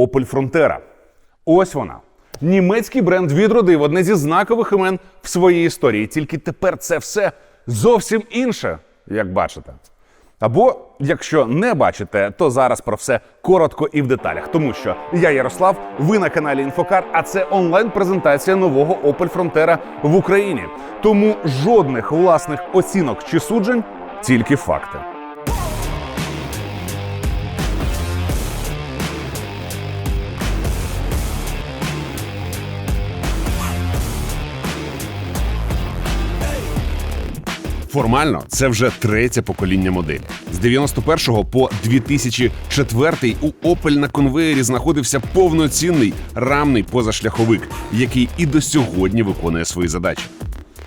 Opel Frontera. Ось вона. Німецький бренд відродив одне зі знакових імен в своїй історії. Тільки тепер це все зовсім інше, як бачите. Або, якщо не бачите, то зараз про все коротко і в деталях. Тому що я Ярослав, ви на каналі Інфокар, а це онлайн-презентація нового Opel Frontera в Україні. Тому жодних власних оцінок чи суджень, тільки факти. Формально це вже третє покоління моделі. З 91 по 2004 у Opel на конвеєрі знаходився повноцінний рамний позашляховик, який і до сьогодні виконує свої задачі.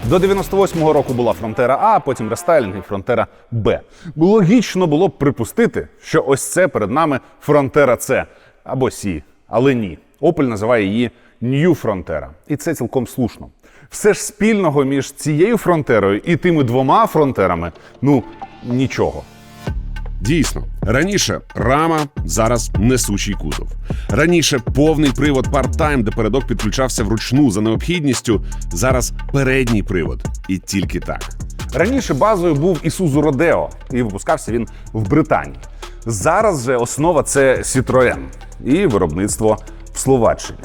До 98-го року була Фронтера А, потім рестайлінг і Фронтера Б. Логічно було б припустити, що ось це перед нами Фронтера С або Сі. Але ні. Opel називає її New Frontera. І це цілком слушно. Все ж спільного між цією фронтерою і тими двома фронтерами ну нічого. Дійсно, раніше рама, зараз несучий кузов. Раніше повний привод part-time, де передок підключався вручну за необхідністю. Зараз передній привод, і тільки так. Раніше базою був Isuzu Rodeo, і випускався він в Британії. Зараз же основа це Citroën і виробництво в Словаччині.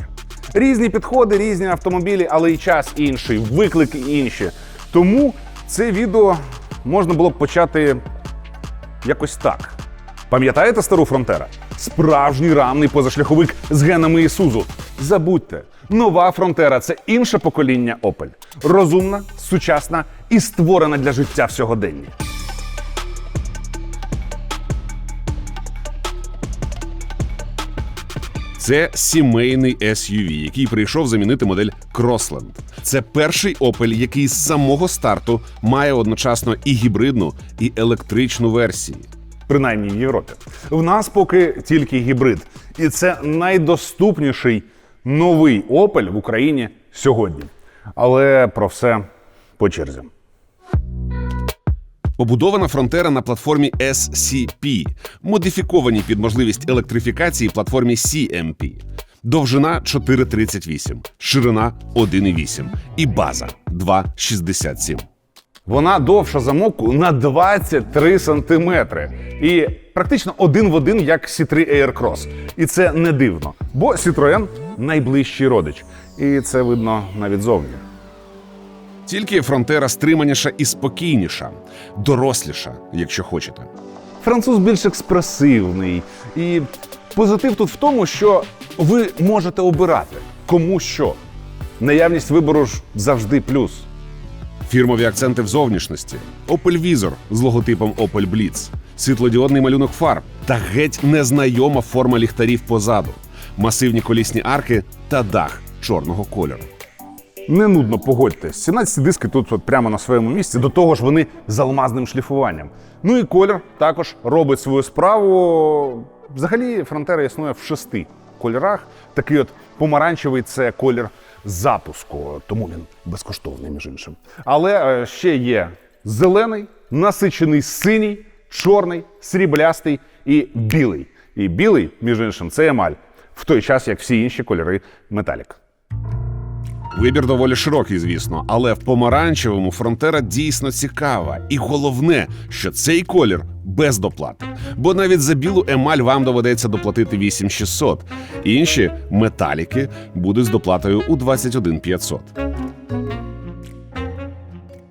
Різні підходи, різні автомобілі, але і час інший, виклики інші. Тому це відео можна було б почати якось так. Пам'ятаєте стару фронтера? Справжній рамний позашляховик з генами Ісузу. Забудьте, нова фронтера це інше покоління Opel. Розумна, сучасна і створена для життя в сьогоденні. Це сімейний SUV, який прийшов замінити модель Crossland. Це перший Opel, який з самого старту має одночасно і гібридну, і електричну версії. принаймні в Європі. В нас поки тільки гібрид, і це найдоступніший новий Opel в Україні сьогодні. Але про все по черзі. Побудована фронтера на платформі SCP, модифікованій під можливість електрифікації платформі CMP. Довжина 4,38, ширина 1,8 і база 2,67. Вона довша за моку на 23 сантиметри. І практично один в один, як C3 Aircross. І це не дивно, бо Citroën найближчий родич. І це видно навіть зовні. Тільки фронтера стриманіша і спокійніша, доросліша, якщо хочете. Француз більш експресивний. І позитив тут в тому, що ви можете обирати кому що. Наявність вибору ж завжди плюс. Фірмові акценти в зовнішності, Opel Vizor з логотипом Opel Blitz, світлодіодний малюнок фар та геть незнайома форма ліхтарів позаду, масивні колісні арки та дах чорного кольору. Не нудно погодьтесь. 17 диски тут от прямо на своєму місці. До того ж, вони з алмазним шліфуванням. Ну і колір також робить свою справу. Взагалі, фронтера існує в шести кольорах. Такий от помаранчевий це колір запуску, тому він безкоштовний, між іншим. Але е, ще є зелений, насичений синій, чорний, сріблястий і білий. І білий, між іншим, це емаль, в той час як всі інші кольори металік. Вибір доволі широкий, звісно, але в помаранчевому фронтера дійсно цікава. І головне, що цей колір без доплати. Бо навіть за білу емаль вам доведеться доплатити 8600. Інші металіки будуть з доплатою у 21500.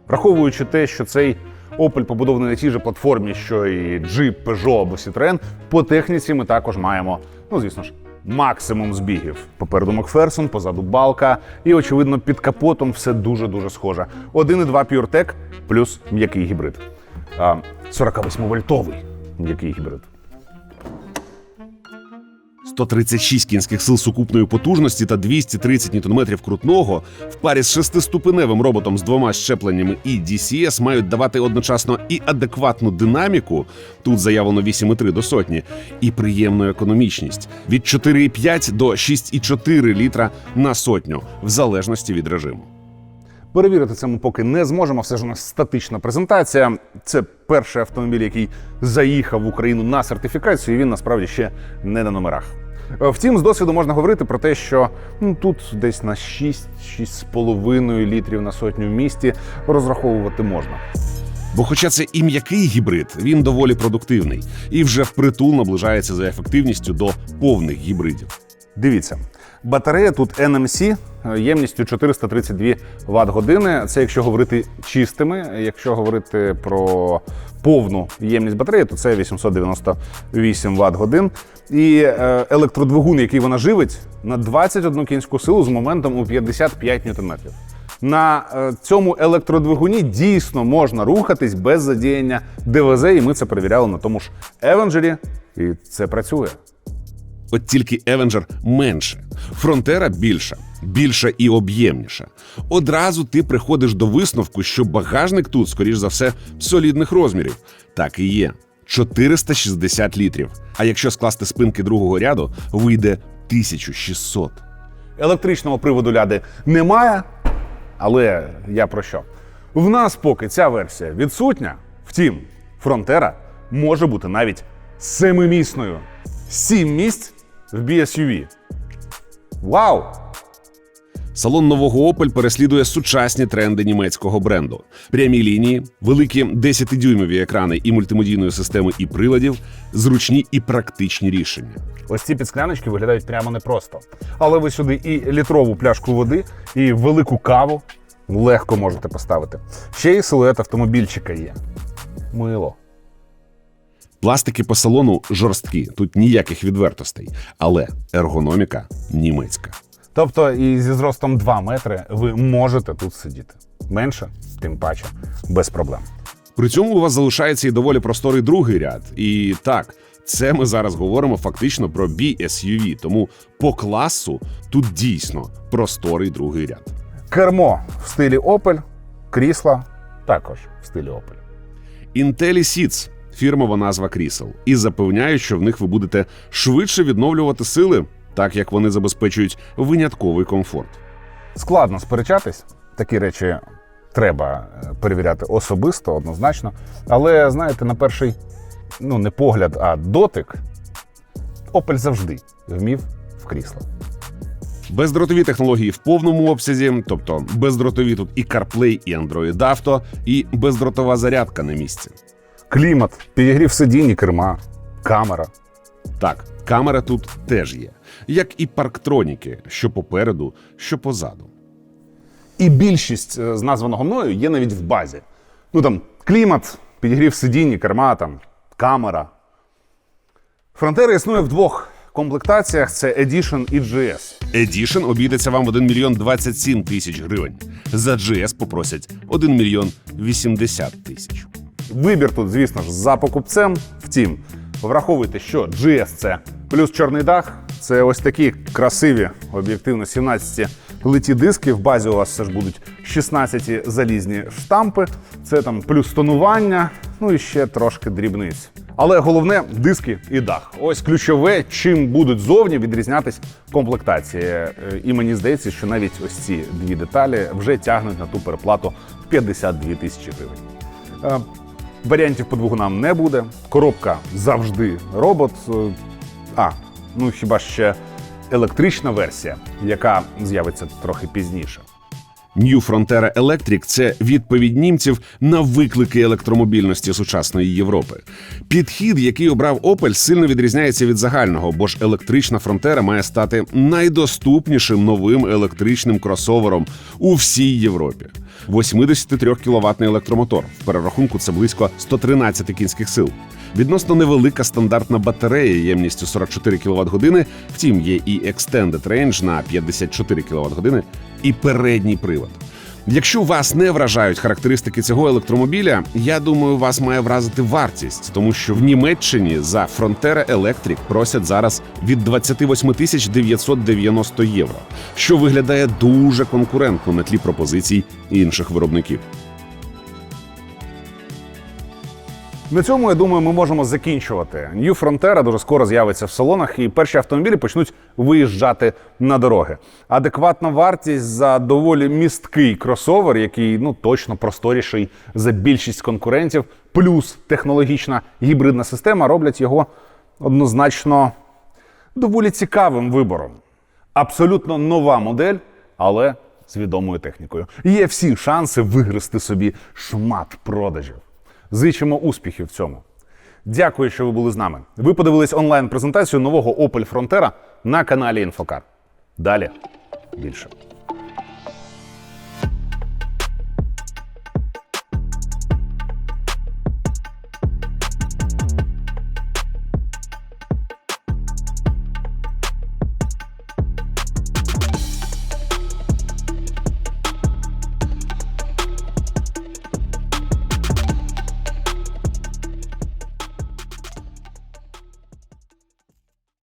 Враховуючи те, що цей Opel побудований на тій же платформі, що і Jeep, Peugeot або Citroën, по техніці ми також маємо, ну звісно ж, максимум збігів. Попереду Макферсон, позаду балка, і очевидно, під капотом все дуже дуже схоже. 1,2 PureTech плюс м'який гібрид. А, 48-вольтовий м'який гібрид. 136 кінських сил сукупної потужності та 230 Нм крутного в парі з шестиступеневим роботом з двома щепленнями і DCS мають давати одночасно і адекватну динаміку, тут заявлено 8,3 до сотні, і приємну економічність від 4,5 до 6,4 літра на сотню, в залежності від режиму. Перевірити це ми поки не зможемо. Все ж у нас статична презентація. Це перший автомобіль, який заїхав в Україну на сертифікацію. і Він насправді ще не на номерах. Е, Втім, з досвіду можна говорити про те, що ну, тут десь на 6-6,5 літрів на сотню в місті розраховувати можна. Бо, хоча це і м'який гібрид, він доволі продуктивний і вже впритул наближається за ефективністю до повних гібридів. Дивіться, батарея тут NMC е, ємністю 432 Вт години. Це якщо говорити чистими. Якщо говорити про повну ємність батареї, то це 898 Вт годин. І е, електродвигун, який вона живить, на 21 кінську силу з моментом у 55 Нм. На е, цьому електродвигуні дійсно можна рухатись без задіяння ДВЗ, і ми це перевіряли на тому ж Евенджері, і це працює. От тільки Евенджер менше, фронтера більша, більша і об'ємніша. Одразу ти приходиш до висновку, що багажник тут, скоріш за все, солідних розмірів. Так і є. 460 літрів. А якщо скласти спинки другого ряду, вийде 1600. Електричного приводу ляди немає, але я про що? В нас поки ця версія відсутня. Втім, фронтера може бути навіть семимісною. Сім місць в BSUV. Вау! Салон нового Opel переслідує сучасні тренди німецького бренду: прямі лінії, великі 10-дюймові екрани і мультимедійної системи і приладів, зручні і практичні рішення. Ось ці підскляночки виглядають прямо непросто. Але ви сюди і літрову пляшку води, і велику каву легко можете поставити. Ще й силует автомобільчика є. Мило. Пластики по салону жорсткі, тут ніяких відвертостей, але ергономіка німецька. Тобто і зі зростом 2 метри ви можете тут сидіти. Менше, тим паче, без проблем. При цьому у вас залишається і доволі просторий другий ряд. І так, це ми зараз говоримо фактично про BSUV, тому по класу тут дійсно просторий другий ряд. Кермо в стилі Opel, крісла також в стилі Opel. IntelliSeats – фірмова назва крісел, і запевняють, що в них ви будете швидше відновлювати сили, так як вони забезпечують винятковий комфорт. Складно сперечатись, такі речі треба е, перевіряти особисто, однозначно. Але знаєте, на перший ну не погляд, а дотик, Opel завжди вмів в крісло. Бездротові технології в повному обсязі, тобто бездротові тут і CarPlay, і Android Auto, і бездротова зарядка на місці. Клімат, підігрів сидінь і керма, камера. Так, камера тут теж є, як і парктроніки, що попереду, що позаду. І більшість е, з названого мною є навіть в базі. Ну там клімат, підігрів сидінь, керма, там, камера. Фронтера існує в двох комплектаціях: це Edition і GS. Edition обійдеться вам в 1 мільйон 27 тисяч гривень. За GS попросять 1 мільйон 80 тисяч. Вибір тут, звісно ж, за покупцем. Втім, враховуйте, що GS це плюс чорний дах. Це ось такі красиві, об'єктивно 17 литі диски. В базі у вас все ж будуть 16 залізні штампи. Це там плюс тонування, ну і ще трошки дрібниць. Але головне диски і дах. Ось ключове, чим будуть зовні відрізнятись комплектації. Е, І мені здається, що навіть ось ці дві деталі вже тягнуть на ту переплату 52 тисячі гривень. Варіантів по двигунам не буде. Коробка завжди робот. Е, А, ну хіба ще електрична версія, яка з'явиться трохи пізніше. New Frontera Electric – це відповідь німців на виклики електромобільності сучасної Європи. Підхід, який обрав Opel, сильно відрізняється від загального, бо ж електрична Frontera має стати найдоступнішим новим електричним кросовером у всій Європі. 83 кіловатний електромотор. В перерахунку це близько 113 кінських сил. Відносно невелика стандартна батарея ємністю 44 кВт години. Втім, є і Extended Range на 54 кВт години і передній привод. Якщо вас не вражають характеристики цього електромобіля, я думаю, вас має вразити вартість, тому що в Німеччині за Frontera Electric просять зараз від 28 тисяч 990 євро, що виглядає дуже конкурентно на тлі пропозицій інших виробників. На цьому я думаю, ми можемо закінчувати. New Frontera дуже скоро з'явиться в салонах, і перші автомобілі почнуть виїжджати на дороги. Адекватна вартість за доволі місткий кросовер, який ну точно просторіший за більшість конкурентів, плюс технологічна гібридна система роблять його однозначно доволі цікавим вибором. Абсолютно нова модель, але з відомою технікою. Є всі шанси вигрести собі шмат продажів. Зичимо успіхів в цьому. Дякую, що ви були з нами. Ви подивились онлайн-презентацію нового Opel Frontera на каналі Інфокар. Далі більше.